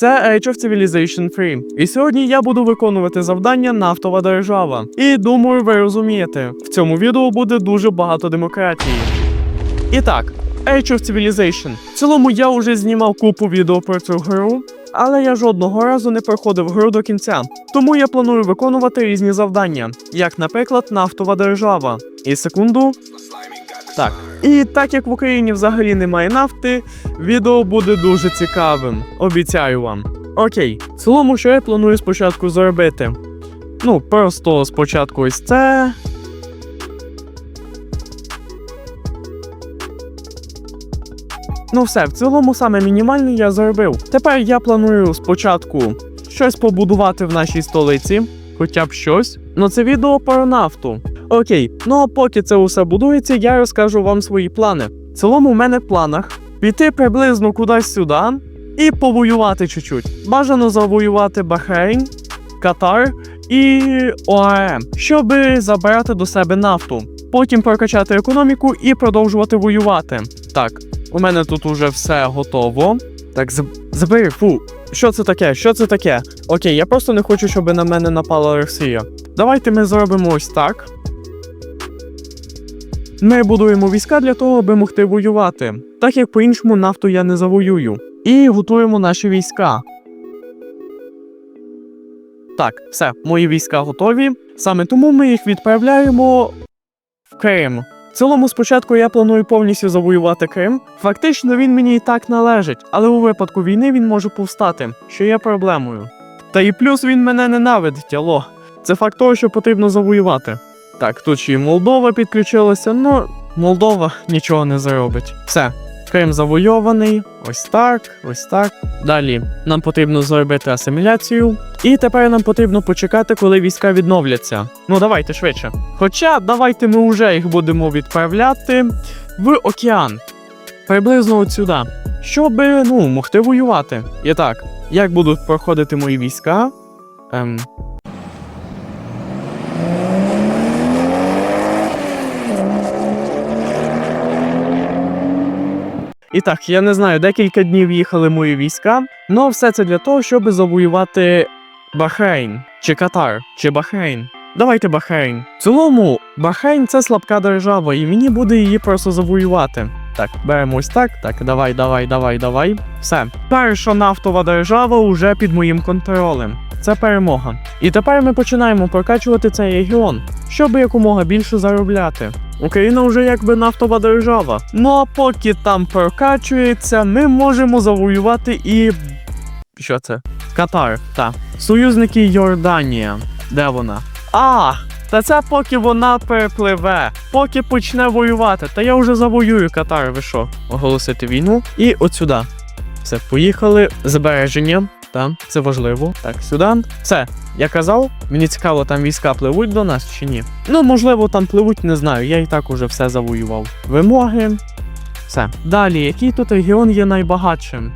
Це Age of Civilization 3. І сьогодні я буду виконувати завдання нафтова держава. І думаю, ви розумієте, в цьому відео буде дуже багато демократії. І так, Age of Civilization. В цілому я вже знімав купу відео про цю гру, але я жодного разу не проходив гру до кінця. Тому я планую виконувати різні завдання, як, наприклад, нафтова держава. І секунду. Так. І так як в Україні взагалі немає нафти, відео буде дуже цікавим. Обіцяю вам. Окей, в цілому, що я планую спочатку зробити? Ну, просто спочатку ось це. Ну все, в цілому саме мінімальне я зробив. Тепер я планую спочатку щось побудувати в нашій столиці, хоча б щось. Ну це відео про нафту. Окей, ну а поки це усе будується, я розкажу вам свої плани. В цілому, в мене в планах піти приблизно кудись сюди і повоювати чуть-чуть. Бажано завоювати Бахрейн, Катар і ОАЕ, щоб забирати до себе нафту. Потім прокачати економіку і продовжувати воювати. Так, у мене тут уже все готово. Так, заб... забери, фу. Що це таке? Що це таке? Окей, я просто не хочу, щоб на мене напала Росія. Давайте ми зробимо ось так. Ми будуємо війська для того, аби могти воювати, так як по-іншому нафту я не завоюю. І готуємо наші війська. Так, все, мої війська готові. Саме тому ми їх відправляємо в Крим. В цілому, спочатку я планую повністю завоювати Крим. Фактично він мені і так належить, але у випадку війни він може повстати, що є проблемою. Та і плюс він мене ненавидить, алло. Це факт того, що потрібно завоювати. Так, тут ще й Молдова підключилася, ну Молдова нічого не заробить. Все, Крим завойований, ось так, ось так. Далі нам потрібно зробити асиміляцію. І тепер нам потрібно почекати, коли війська відновляться. Ну давайте швидше. Хоча давайте ми вже їх будемо відправляти в океан. Приблизно от сюди. Щоб ну, могти воювати. І так, як будуть проходити мої війська? Ем, І так, я не знаю, декілька днів їхали мої війська, але все це для того, щоб завоювати Бахрейн, чи Катар, чи Бахрейн. Давайте Бахрейн. В цілому, Бахрейн це слабка держава, і мені буде її просто завоювати. Так, беремо ось так. Так, давай, давай, давай, давай. Все. Перша нафтова держава уже під моїм контролем. Це перемога. І тепер ми починаємо прокачувати цей регіон, щоб якомога більше заробляти. Україна вже якби нафтова держава. Ну а поки там прокачується, ми можемо завоювати і. Що це? Катар, так. Союзники Йорданія. Де вона? А! Та це поки вона перепливе, поки почне воювати. Та я вже завоюю Катар, ви що? Оголосити війну. І от сюди. Все, поїхали. Збереження. Так, це важливо. Так, сюди. Все, я казав, мені цікаво, там війська пливуть до нас чи ні. Ну, можливо, там пливуть, не знаю. Я і так уже все завоював. Вимоги. Все. Далі, який тут регіон є найбагатшим?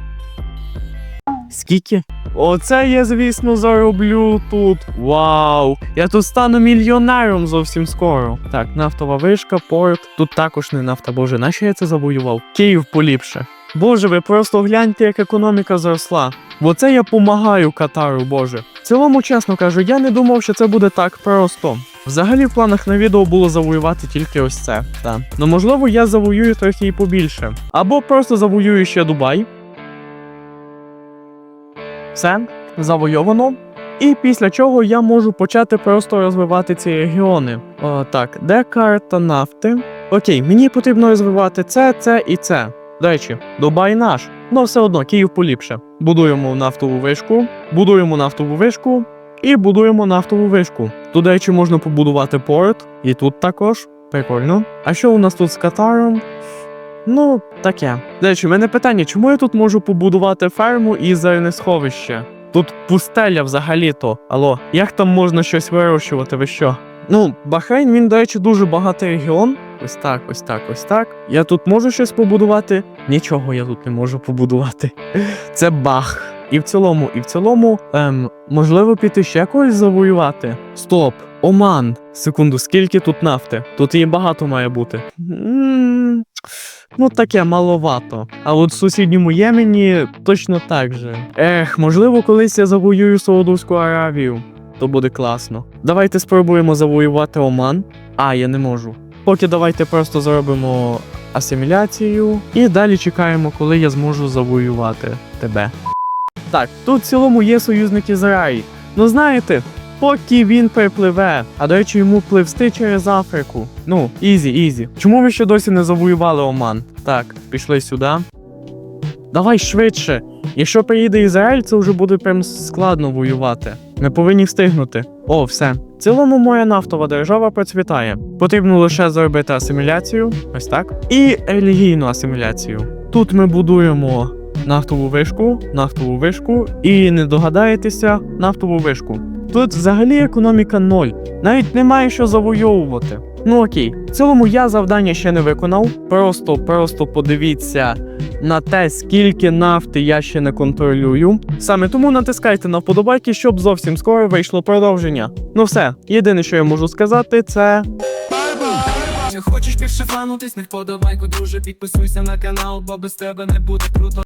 Скільки? Оце я, звісно, зароблю тут. Вау! Я тут стану мільйонером зовсім скоро. Так, нафтова вишка, порт. Тут також не нафта, боже, нащо я це завоював? Київ поліпше. Боже, ви просто гляньте, як економіка зросла. Бо це я помагаю Катару, боже. В цілому, чесно кажу, я не думав, що це буде так просто. Взагалі, в планах на відео було завоювати тільки ось це. Та. Ну можливо, я завоюю трохи і побільше. Або просто завоюю ще Дубай. Все, завойовано. І після чого я можу почати просто розвивати ці регіони. О, так, де карта нафти? Окей, мені потрібно розвивати це, це і це. До речі, Дубай наш. Ну все одно, Київ поліпше. Будуємо нафтову вишку, будуємо нафтову вишку і будуємо нафтову вишку. Тут, до речі, можна побудувати порт, і тут також. Прикольно. А що у нас тут з Катаром? Ну, таке. До речі, в мене питання, чому я тут можу побудувати ферму і зернесховище? Тут пустеля взагалі-то. Алло, як там можна щось вирощувати? Ви що? Ну, Бахрейн, він, до речі, дуже багатий регіон. Ось так, ось так, ось так. Я тут можу щось побудувати? Нічого я тут не можу побудувати. Це бах. І в цілому, і в цілому, ем, можливо, піти ще когось завоювати. Стоп. Оман. Секунду, скільки тут нафти? Тут її багато має бути. Ну, таке маловато. А от в сусідньому Ємені точно так же. Ех, можливо, колись я завоюю Саудовську Аравію. То буде класно. Давайте спробуємо завоювати Оман. А, я не можу. Поки давайте просто зробимо асиміляцію і далі чекаємо, коли я зможу завоювати тебе. Так, тут в цілому є союзник Ізраїль. Ну знаєте, поки він припливе, а до речі, йому пливсти через Африку. Ну, ізі, ізі. Чому ви ще досі не завоювали Оман? Так, пішли сюди. Давай швидше. Якщо приїде Ізраїль, це вже буде прям складно воювати. Ми повинні встигнути. О, все. В цілому моя нафтова держава процвітає. Потрібно лише зробити асиміляцію, ось так, і релігійну асиміляцію. Тут ми будуємо нафтову вишку, нафтову вишку, і не догадаєтеся нафтову вишку. Тут взагалі економіка ноль. Навіть немає що завойовувати. Ну окей, в цілому я завдання ще не виконав. Просто, просто подивіться на те, скільки нафти я ще не контролюю. Саме тому натискайте на вподобайки, щоб зовсім скоро вийшло продовження. Ну все, єдине, що я можу сказати, це хочеш більше фанутись, не вподобайку, друже, підписуйся на канал, бо без тебе не буде круто.